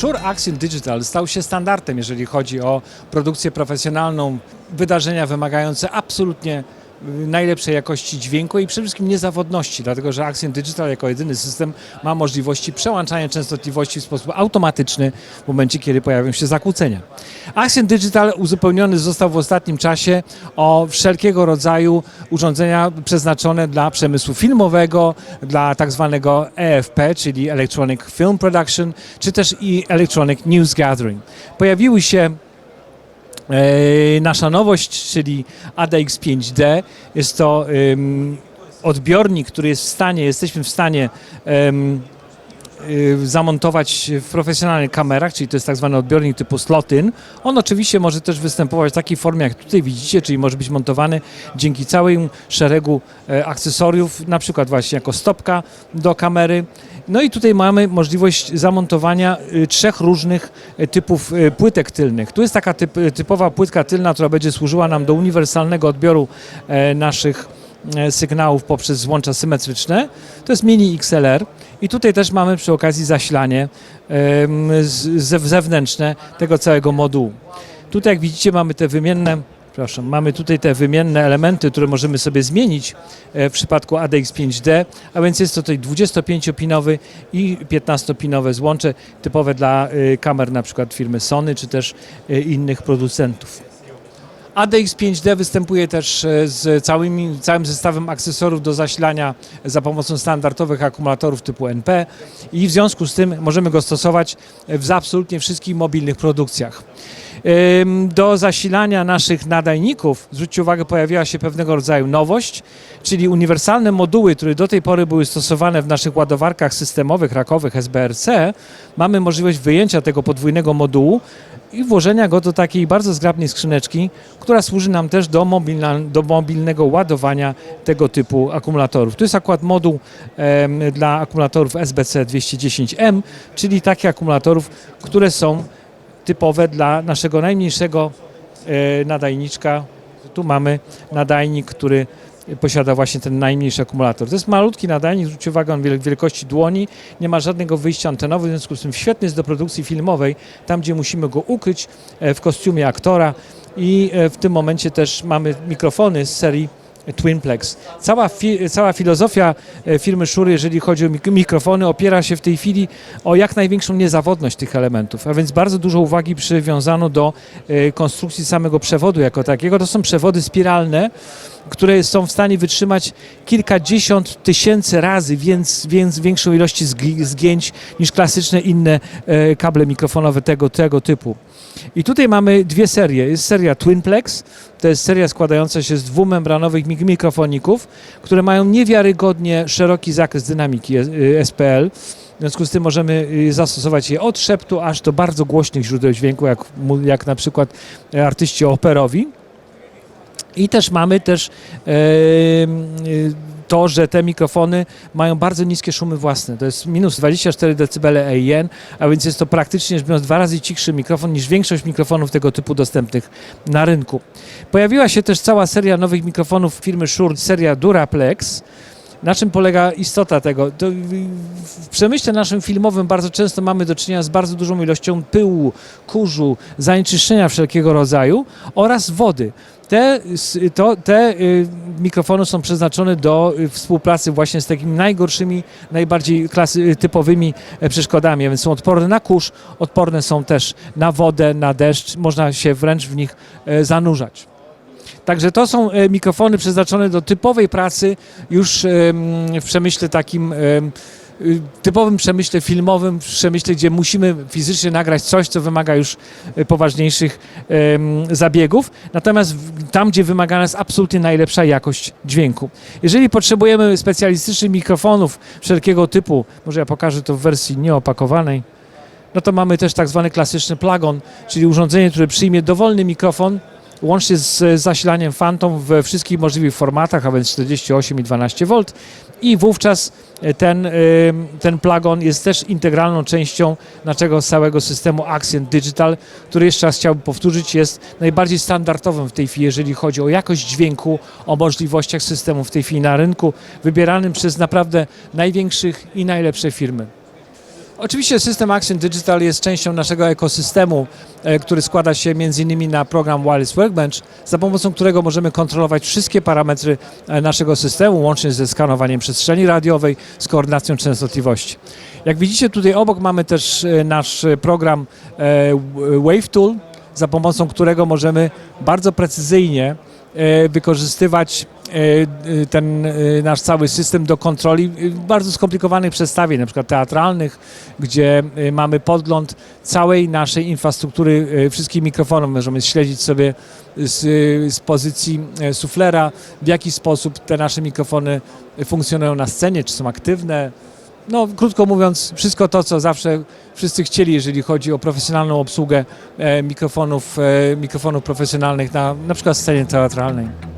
Shure Axion Digital stał się standardem, jeżeli chodzi o produkcję profesjonalną, wydarzenia wymagające absolutnie najlepszej jakości dźwięku i przede wszystkim niezawodności, dlatego że Axion Digital jako jedyny system ma możliwości przełączania częstotliwości w sposób automatyczny w momencie, kiedy pojawią się zakłócenia. Axion Digital uzupełniony został w ostatnim czasie o wszelkiego rodzaju urządzenia przeznaczone dla przemysłu filmowego, dla tak zwanego EFP, czyli Electronic Film Production, czy też i Electronic News Gathering. Pojawiły się Nasza nowość, czyli ADX5D, jest to odbiornik, który jest w stanie, jesteśmy w stanie y, zamontować w profesjonalnych kamerach, czyli to jest tak zwany odbiornik typu slot-in. On oczywiście może też występować w takiej formie, jak tutaj widzicie, czyli może być montowany dzięki całym szeregu e, akcesoriów, na przykład właśnie jako stopka do kamery. No i tutaj mamy możliwość zamontowania y, trzech różnych e, typów e, płytek tylnych. Tu jest taka typ, typowa płytka tylna, która będzie służyła nam do uniwersalnego odbioru e, naszych e, sygnałów poprzez złącza symetryczne. To jest mini XLR i tutaj też mamy przy okazji zasilanie zewnętrzne tego całego modułu. Tutaj jak widzicie mamy te wymienne Przepraszam, mamy tutaj te wymienne elementy, które możemy sobie zmienić e, w przypadku ADX5D, a więc jest to tutaj 25-pinowy i 15-pinowe złącze typowe dla e, kamer na przykład firmy Sony czy też e, innych producentów. ADX5D występuje też z całym zestawem akcesorów do zasilania za pomocą standardowych akumulatorów typu NP i w związku z tym możemy go stosować w absolutnie wszystkich mobilnych produkcjach. Do zasilania naszych nadajników, zwróćcie uwagę, pojawiła się pewnego rodzaju nowość, czyli uniwersalne moduły, które do tej pory były stosowane w naszych ładowarkach systemowych, rakowych SBRC. Mamy możliwość wyjęcia tego podwójnego modułu i włożenia go do takiej bardzo zgrabnej skrzyneczki, która służy nam też do, mobilna, do mobilnego ładowania tego typu akumulatorów. To jest akurat moduł dla akumulatorów SBC 210M, czyli takich akumulatorów, które są typowe dla naszego najmniejszego e, nadajniczka. Tu mamy nadajnik, który posiada właśnie ten najmniejszy akumulator. To jest malutki nadajnik, zwróćcie uwagę, on wiel- wielkości dłoni, nie ma żadnego wyjścia antenowego, w związku z tym świetny jest do produkcji filmowej, tam gdzie musimy go ukryć e, w kostiumie aktora i e, w tym momencie też mamy mikrofony z serii Twinplex. Cała, fi, cała filozofia e, firmy Shure, jeżeli chodzi o mik- mikrofony, opiera się w tej chwili o jak największą niezawodność tych elementów, a więc bardzo dużo uwagi przywiązano do e, konstrukcji samego przewodu jako takiego. To są przewody spiralne, które są w stanie wytrzymać kilkadziesiąt tysięcy razy więc, więc większą ilości zgi- zgięć niż klasyczne inne e, kable mikrofonowe tego, tego typu. I tutaj mamy dwie serie. Jest seria Twinplex, to jest seria składająca się z dwumembranowych mik- mikrofoników, które mają niewiarygodnie szeroki zakres dynamiki SPL. W związku z tym możemy y, zastosować je od szeptu aż do bardzo głośnych źródeł dźwięku, jak, jak na przykład e, artyści operowi. I też mamy też e, y, to, że te mikrofony mają bardzo niskie szumy własne. To jest minus 24 dB EIN, a więc jest to praktycznie rzecz biorąc dwa razy cichszy mikrofon niż większość mikrofonów tego typu dostępnych na rynku. Pojawiła się też cała seria nowych mikrofonów firmy Shure, seria Duraplex. Na czym polega istota tego? To w przemyśle naszym filmowym bardzo często mamy do czynienia z bardzo dużą ilością pyłu, kurzu, zanieczyszczenia wszelkiego rodzaju oraz wody. Te, to, te y, mikrofony są przeznaczone do y, współpracy właśnie z takimi najgorszymi, najbardziej klasy, y, typowymi e, przeszkodami, więc są odporne na kurz, odporne są też na wodę, na deszcz, można się wręcz w nich e, zanurzać. Także to są e, mikrofony przeznaczone do typowej pracy już w przemyśle takim typowym przemyśle filmowym, przemyśle, gdzie musimy fizycznie nagrać coś, co wymaga już e, poważniejszych zabiegów. Natomiast tam, gdzie wymagana jest absolutnie najlepsza jakość dźwięku. Jeżeli potrzebujemy specjalistycznych mikrofonów wszelkiego typu, może ja pokażę to w wersji nieopakowanej, no to mamy też tak zwany klasyczny plug-on, czyli urządzenie, które przyjmie dowolny mikrofon, łącznie z zasilaniem Phantom we wszystkich możliwych formatach, a więc 48 i 12 V i wówczas e, ten, ym, ten plug-on jest też integralną częścią naszego całego systemu Axion Digital, który jeszcze raz chciałbym powtórzyć, jest najbardziej standardowym w tej chwili, jeżeli chodzi o jakość dźwięku, o możliwościach systemu w tej chwili na rynku, wybieranym przez naprawdę największych i najlepsze firmy. Oczywiście system Action Digital jest częścią naszego ekosystemu, e, który składa się m.in. na program Wireless Workbench, za pomocą którego możemy kontrolować wszystkie parametry e, naszego systemu, łącznie ze skanowaniem przestrzeni radiowej, z koordynacją częstotliwości. Jak widzicie tutaj obok mamy też e, nasz program Wave Tool, za pomocą którego możemy bardzo precyzyjnie wykorzystywać ten e, nasz cały system do kontroli e, bardzo skomplikowanych przestawień, na przykład teatralnych, gdzie e, mamy podgląd całej naszej infrastruktury, e, wszystkich mikrofonów. Możemy śledzić sobie z, z pozycji e, suflera, w jaki sposób te nasze mikrofony funkcjonują na scenie, czy są aktywne. No, krótko mówiąc, wszystko to, co zawsze wszyscy chcieli, jeżeli chodzi o profesjonalną obsługę e, mikrofonów, e, mikrofonów profesjonalnych na na przykład scenie teatralnej.